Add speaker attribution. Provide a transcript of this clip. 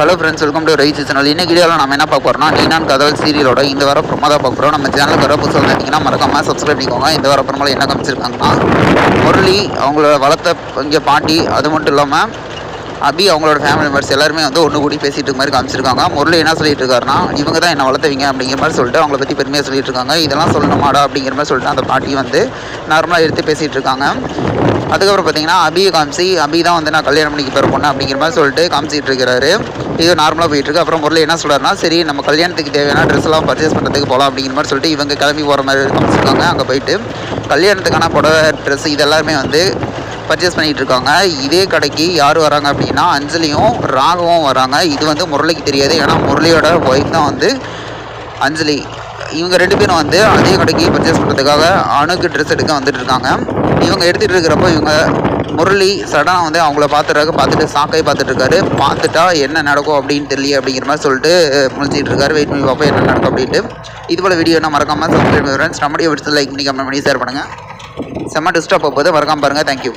Speaker 1: Hello friends welcome to rice channel இன்னைக்கு வீடியோவில் நம்ம என்ன பார்க்க போகிறோம்னா நீனான் கதவல் சீரியலோட இந்த வாரம் ப்ரொமோ தான் பார்க்க போகிறோம் நம்ம சேனலுக்கு வர புதுசாக இருந்தீங்கன்னா மறக்காம சப்ஸ்கிரைப் பண்ணிக்கோங்க. இந்த வாரம் ப்ரொமோல என்ன காமிச்சிருக்காங்கன்னா முரளி அவங்களோட வளர்த்த இங்கே பாட்டி அது மட்டும் இல்லாமல் அபி அவங்களோட ஃபேமிலி மெம்பர்ஸ் எல்லாருமே வந்து ஒன்று கூடி பேசிகிட்டு இருக்க மாதிரி காமிச்சிருக்காங்க. முரளி என்ன சொல்லிட்டு இருக்காருன்னா இவங்க தான் என்ன வளர்த்துவீங்க அப்படிங்கிற மாதிரி சொல்லிட்டு அவங்கள பற்றி பெருமையாக சொல்லிட்டு இருக்காங்க. இதெல்லாம் சொல்லணுமாடா அப்படிங்கிற மாதிரி சொல்லிட்டு அந்த பாட்டி வந்து நார்மலாக எடுத்து பேசிகிட்டு இருக்காங்க. அதுக்கப்புறம் பார்த்தீங்கன்னா அபியை காமிச்சு அபி தான் வந்து நான் கல்யாணம் பண்ணிக்க போகிற பொண்ணு அப்படிங்கிற மாதிரி சொல்லிட்டு காமிச்சிட்டு இருக்கிறாரு. இது நார்மலாக போயிட்டுருக்கு அப்புறம் முரளி என்ன சொல்கிறாருன்னா சரி நம்ம கல்யாணத்துக்கு தேவையான ட்ரெஸ் எல்லாம் பர்ச்சேஸ் பண்ணுறதுக்கு போகலாம் அப்படிங்கிற மாதிரி சொல்லிட்டு இவங்க கிளம்பி போகிற மாதிரி காமிச்சிருக்காங்க. அங்கே போயிட்டு கல்யாணத்துக்கான புடவை ட்ரெஸ் இதெல்லாமே வந்து பர்ச்சேஸ் பண்ணிகிட்டு இருக்காங்க. இதே கடைக்கு யார் வராங்க அப்படின்னா அஞ்சலியும் ராகவும் வராங்க. இது வந்து முரளிக்கு தெரியாது. ஏன்னா முரளியோட ஒய்ஃப் தான் வந்து அஞ்சலி. இவங்க ரெண்டு பேரும் வந்து அதே கடைக்கு பர்ச்சேஸ் பண்ணுறதுக்காக அணுக்கு ட்ரெஸ் எடுக்க வந்துட்டு இருக்காங்க. இவங்க எடுத்துகிட்டு இருக்கிறப்ப இவங்க முரளி சடனாக வந்து அவங்கள பார்த்துறாங்க பார்த்துட்டு சாக்கை பார்த்துட்டு இருக்காரு பார்த்துட்டா என்ன நடக்கும் அப்படின்னு தெரியல அப்படிங்கிற மாதிரி சொல்லிட்டு முழிச்சிட்டு இருக்காரு. வெயிட் பண்ணி பார்ப்போம் என்ன நடக்கும் அப்படின்ட்டு. இது போல் வீடியோ என்ன மறக்காமல் சப்ஸ்கிரைப் பண்ணுறேன் நம்முடைய வீடியோ லைக் பண்ணி கமெண்ட் பண்ணி ஷேர் பண்ணுங்கள் செம்ம டிஸ்டாப் போகுது. மறக்காமல் பாருங்கள் தேங்க்யூ